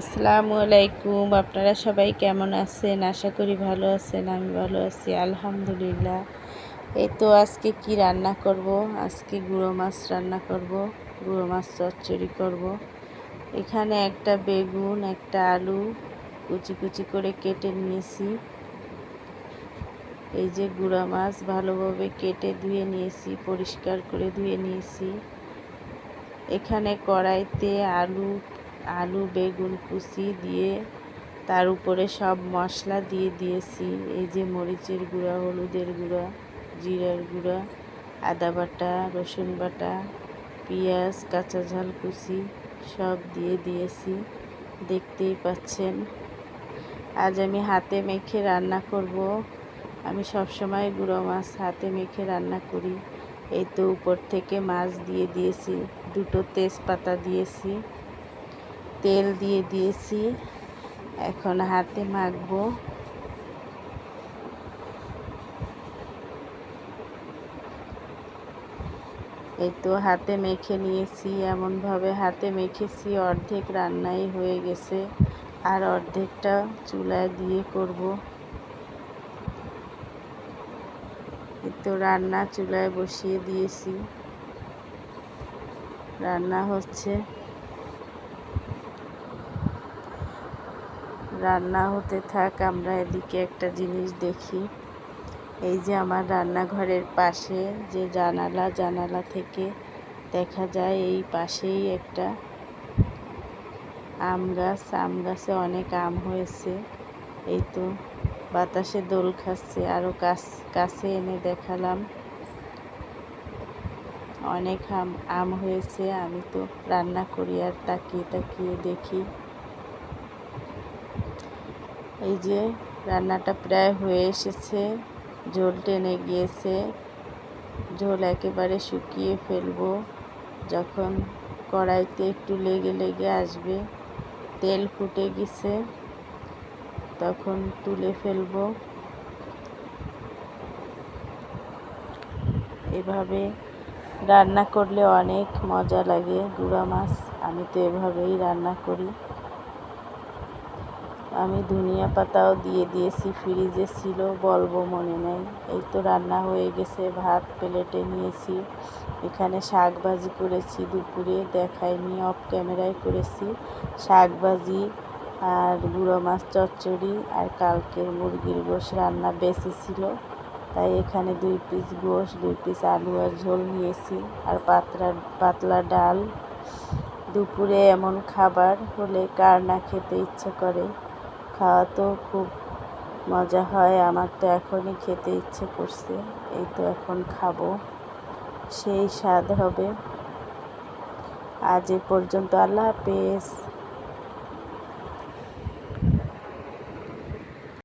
আসসালামু আলাইকুম। আপনারা সবাই কেমন আছেন? আশা করি ভালো আছেন, আমি ভালো আছি, আলহামদুলিল্লাহ। এই তো আজকে কি রান্না করব? আজকে গুঁড়ো মাছ রান্না করব, গুঁড়ো মাছ চচ্চড়ি করব। এখানে একটা বেগুন, একটা আলু কুচি কুচি করে কেটে নিয়েছি। এই যে গুঁড়া মাছ ভালোভাবে কেটে ধুয়ে নিয়েছি, পরিষ্কার করে ধুয়ে নিয়েছি। এখানে কড়াইতে আলু আলু, বেগুন কুচি দিয়ে তার উপরে সব মশলা দিয়ে দিয়েছি। এই যে মরিচের গুঁড়া, হলুদের গুঁড়া, জিরার গুঁড়া, আদা বাটা, রসুন বাটা, পেঁয়াজ, কাঁচা ঝাল কুচি সব দিয়ে দিয়েছি। দেখতেই পাচ্ছেন, আজ আমি হাতে মেখে রান্না করব। আমি সব সময় গুঁড়ো মাছ হাতে মেখে রান্না করি। এই তো উপর থেকে মাছ দিয়ে দিয়েছি, দুটো তেজপাতা দিয়েছি। তেল দিয়ে দিয়েছি। এখন হাতে মাখবো। এই তো হাতে মেখে নিয়েছি। এমনভাবে হাতে মেখেছি, অর্ধেক রান্নাই হয়ে গেছে। আর অর্ধেকটা চুলায় দিয়ে করব। তো রান্না চুলায় বসিয়ে দিয়েছি। রান্না হচ্ছে। রান্না হতে থাক, আমরা এদিকে একটা জিনিস দেখি। এই যে আমার রান্নাঘরের পাশে যে জানালা জানালা থেকে দেখা যায় এই পাশেই একটা আম গাছ। আম গাছে অনেক আম হয়েছে। এই তো বাতাসে দোল খাচ্ছে। আরও কাছ, কাছে এনে দেখালাম। অনেক আম আম হয়েছে। আমি তো রান্না করি আর তাকিয়ে তাকিয়ে দেখি। এই যে রান্নাটা প্রায় হয়ে এসেছে। ঝোল টেনে গিয়েছে। ঝোল একেবারে শুকিয়ে ফেলব। যখন কড়াইতে একটু লেগে লেগে আসবে, তেল ফুটে গেছে, তখন তুলে ফেলব। এভাবে রান্না করলে অনেক মজা লাগে। গুঁড়া মাছ আমি তো এভাবেই রান্না করি। আমি ধনিয়া পাতাও দিয়ে দিয়েছি, ফ্রিজে ছিল, বলব মনে নেই। এই তো রান্না হয়ে গেছে, ভাত প্লেটে নিয়েছি। এখানে শাক ভাজি করেছি দুপুরে, দেখাইনি, অফ ক্যামেরায় করেছি। শাক ভাজি আর গুঁড়ো মাছ চচ্চড়ি আর কালকের মুরগির গোশ রান্না বেশি ছিল। তাই এখানে দুই পিস গোশ, দুই পিস আলু আর ঝোল নিয়েছি আর পাতলা পাতলা ডাল। দুপুরে এমন খাবার হলে কার না খেতে ইচ্ছে করে? খাওয়া তো খুব মজা হয়। আমার তো এখনই খেতে ইচ্ছে করছে। এই তো এখন খাব। সেই স্বাদ হবে। আজ এ পর্যন্ত আল্লাহ হাফেজ।